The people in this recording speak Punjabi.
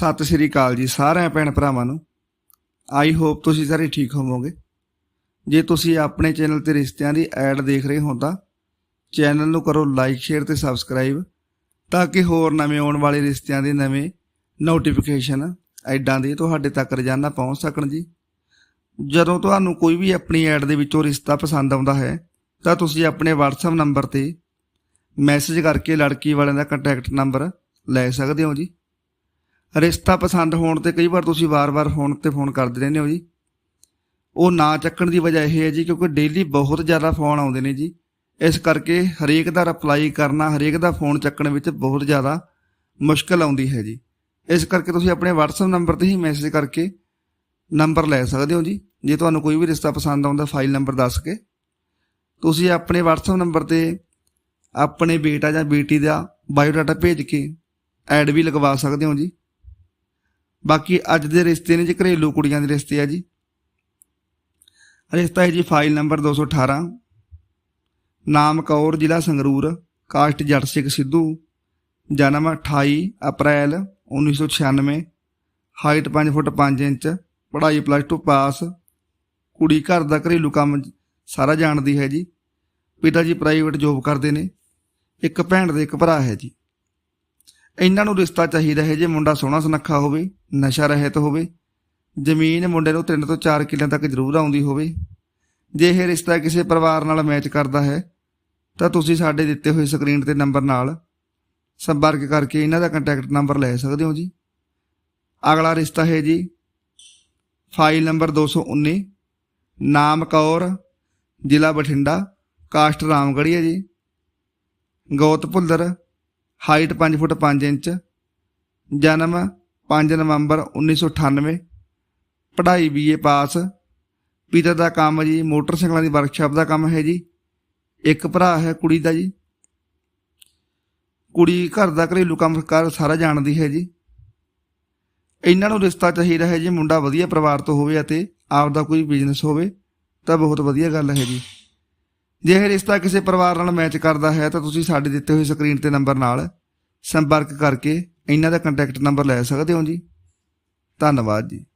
ਸਤਿ ਸ੍ਰੀ ਅਕਾਲ ਜੀ ਸਾਰਿਆਂ ਭੈਣ ਭਰਾਵਾਂ ਨੂੰ। ਆਈ ਹੋਪ ਤੁਸੀਂ ਸਾਰੇ ਠੀਕ ਹੋਵੋਗੇ। ਜੇ ਤੁਸੀਂ ਆਪਣੇ ਚੈਨਲ ਤੇ ਰਿਸ਼ਤਿਆਂ ਦੀ ਐਡ ਦੇਖ ਰਹੇ ਹੋ ਤਾਂ ਚੈਨਲ ਨੂੰ ਕਰੋ ਲਾਈਕ ਸ਼ੇਅਰ ਤੇ ਸਬਸਕ੍ਰਾਈਬ ਤਾਂ ਕਿ ਹੋਰ ਨਵੇਂ ਆਉਣ ਵਾਲੇ ਰਿਸ਼ਤਿਆਂ ਦੇ ਨਵੇਂ ਨੋਟੀਫਿਕੇਸ਼ਨ ਐਡਾਂ ਦੇ ਤੁਹਾਡੇ ਤੱਕ ਰੋਜ਼ਾਨਾ ਪਹੁੰਚ ਸਕਣ ਜੀ। ਜਦੋਂ ਤੁਹਾਨੂੰ ਕੋਈ ਵੀ ਆਪਣੀ ਐਡ ਦੇ ਵਿੱਚੋਂ ਰਿਸ਼ਤਾ ਪਸੰਦ ਆਉਂਦਾ ਹੈ ਤਾਂ ਤੁਸੀਂ ਆਪਣੇ WhatsApp ਨੰਬਰ ਤੇ ਮੈਸੇਜ ਕਰਕੇ ਲੜਕੀ ਵਾਲਿਆਂ ਦਾ ਕੰਟੈਕਟ ਨੰਬਰ ਲੈ ਸਕਦੇ ਹੋ ਜੀ। ਰਿਸ਼ਤਾ ਪਸੰਦ ਹੋਣ ਤੇ ਕਈ ਵਾਰ ਤੁਸੀਂ ਵਾਰ-ਵਾਰ ਫੋਨ ਤੇ ਫੋਨ ਕਰਦੇ ਰਹਿੰਦੇ ਹੋ ਜੀ। ਉਹ ਨਾ ਚੱਕਣ ਦੀ ਵਜ੍ਹਾ ਇਹ ਹੈ ਜੀ ਕਿਉਂਕਿ ਡੇਲੀ ਬਹੁਤ ਜ਼ਿਆਦਾ ਫੋਨ ਆਉਂਦੇ ਨੇ ਜੀ। ਇਸ ਕਰਕੇ ਹਰੇਕ ਦਾ ਰਿਪਲਾਈ ਕਰਨਾ, ਹਰੇਕ ਦਾ ਫੋਨ ਚੱਕਣ ਵਿੱਚ ਬਹੁਤ ਜ਼ਿਆਦਾ ਮੁਸ਼ਕਲ ਆਉਂਦੀ ਹੈ ਜੀ। ਇਸ ਕਰਕੇ ਤੁਸੀਂ ਆਪਣੇ WhatsApp ਨੰਬਰ ਤੇ ਹੀ ਮੈਸੇਜ ਕਰਕੇ ਨੰਬਰ ਲੈ ਸਕਦੇ ਹੋ ਜੀ। ਜੇ ਤੁਹਾਨੂੰ ਕੋਈ ਵੀ ਰਿਸ਼ਤਾ ਪਸੰਦ ਆਉਂਦਾ ਫਾਈਲ ਨੰਬਰ ਦੱਸ ਕੇ। ਤੁਸੀਂ ਆਪਣੇ WhatsApp ਨੰਬਰ ਤੇ ਆਪਣੇ ਬੇਟਾ ਜਾਂ ਬੇਟੀ ਦਾ ਬਾਇਓਡਾਟਾ ਭੇਜ ਕੇ ਐਡ ਵੀ ਲਗਵਾ ਸਕਦੇ ਹੋ ਜੀ। ਬਾਕੀ ਅੱਜ ਦੇ ਰਿਸ਼ਤੇ ਨੇ ਜੀ, ਘਰੇਲੂ ਕੁੜੀਆਂ ਦੇ ਰਿਸ਼ਤੇ ਆ ਜੀ। ਰਿਸ਼ਤਾ ਹੈ ਜੀ ਫਾਈਲ ਨੰਬਰ 218 ਨਾਮ ਕੌਰ, ਜ਼ਿਲ੍ਹਾ ਸੰਗਰੂਰ, ਕਾਸਟ ਜੱਟ ਸਿੰਘ ਸਿੱਧੂ। ਜਨਮ 28 ਅਪ੍ਰੈਲ 1996 ਹਾਈਟ 5 ਫੁੱਟ 5 ਇੰਚ, ਪੜ੍ਹਾਈ ਪਲੱਸ 2 ਪਾਸ ਕੁੜੀ ਘਰ ਦਾ ਘਰੇਲੂ ਕੰਮ ਸਾਰਾ ਜਾਣਦੀ ਹੈ ਜੀ। ਪਿਤਾ ਜੀ ਪ੍ਰਾਈਵੇਟ ਜੋਬ ਕਰਦੇ ਨੇ। ਇੱਕ ਭੈਣ ਦੇ ਇੱਕ ਭਰਾ ਹੈ ਜੀ। ਇਹਨਾਂ ਨੂੰ ਰਿਸ਼ਤਾ ਚਾਹੀਦਾ ਹੈ ਜੇ ਮੁੰਡਾ ਸੋਹਣਾ ਸੁਨੱਖਾ ਹੋਵੇ, ਨਸ਼ਾ ਰਹਿਤ ਹੋਵੇ, ਜ਼ਮੀਨ ਮੁੰਡੇ ਨੂੰ 3 ਤੋਂ 4 ਕਿੱਲਿਆਂ ਤੱਕ ਜ਼ਰੂਰ ਆਉਂਦੀ ਹੋਵੇ, ਜੇ ਇਹ ਰਿਸ਼ਤਾ ਕਿਸੇ ਪਰਿਵਾਰ ਨਾਲ ਮੈਚ ਕਰਦਾ ਹੈ, ਤਾਂ ਤੁਸੀਂ ਸਾਡੇ ਦਿੱਤੇ ਹੋਏ ਸਕਰੀਨ ਤੇ ਨੰਬਰ ਨਾਲ ਸੰਪਰਕ ਕਰਕੇ ਇਹਨਾਂ ਦਾ ਕੰਟੈਕਟ ਨੰਬਰ ਲੈ ਸਕਦੇ ਹੋ ਜੀ। ਅਗਲਾ ਰਿਸ਼ਤਾ ਹੈ ਜੀ ਫਾਈਲ ਨੰਬਰ 219 ਨਾਮ ਕੌਰ, ਜ਼ਿਲ੍ਹਾ ਬਠਿੰਡਾ, ਕਾਸਟ ਰਾਮਗੜ੍ਹੀ ਹੈ ਜੀ, ਗੌਤ ਭੁੱਲਰ ਹਾਈਟ 5 ਫੁੱਟ 5 ਇੰਚ, ਜਨਮ 5 ਨਵੰਬਰ 1998 ਪੜ੍ਹਾਈ ਬੀਏ ਪਾਸ, ਪਿਤਾ ਦਾ ਕੰਮ ਜੀ ਮੋਟਰਸਾਈਕਲਾਂ ਦੀ ਵਰਕਸ਼ਾਪ ਦਾ ਕੰਮ ਹੈ ਜੀ, ਇੱਕ ਭਰਾ ਹੈ, ਕੁੜੀ ਦਾ ਜੀ। ਕੁੜੀ ਘਰ ਦਾ ਘਰੇਲੂ ਕੰਮ ਕਾਰ ਸਾਰਾ ਜਾਣਦੀ ਹੈ ਜੀ। ਇਹਨਾਂ ਨੂੰ ਰਿਸ਼ਤਾ ਚਾਹੀਦਾ ਹੈ ਜੀ, ਮੁੰਡਾ ਵਧੀਆ ਪਰਿਵਾਰ ਤੋਂ ਹੋਵੇ ਅਤੇ ਆਪ ਦਾ ਕੋਈ ਬਿਜ਼ਨਸ ਹੋਵੇ, ਤਾਂ ਬਹੁਤ ਵਧੀਆ ਗੱਲ ਹੈ ਜੀ। ਜੇ ਇਹ ਰਿਸ਼ਤਾ ਕਿਸੇ ਪਰਿਵਾਰ ਨਾਲ ਮੈਚ ਕਰਦਾ ਹੈ, ਤਾਂ ਤੁਸੀਂ ਸਾਡੇ ਦਿੱਤੇ ਹੋਏ ਸਕਰੀਨ ਤੇ ਨੰਬਰ ਨਾਲ ਸੰਪਰਕ ਕਰਕੇ ਇਹਨਾਂ ਦਾ ਕੰਟੈਕਟ ਨੰਬਰ ਲੈ ਸਕਦੇ ਹੋ ਜੀ। ਧੰਨਵਾਦ ਜੀ।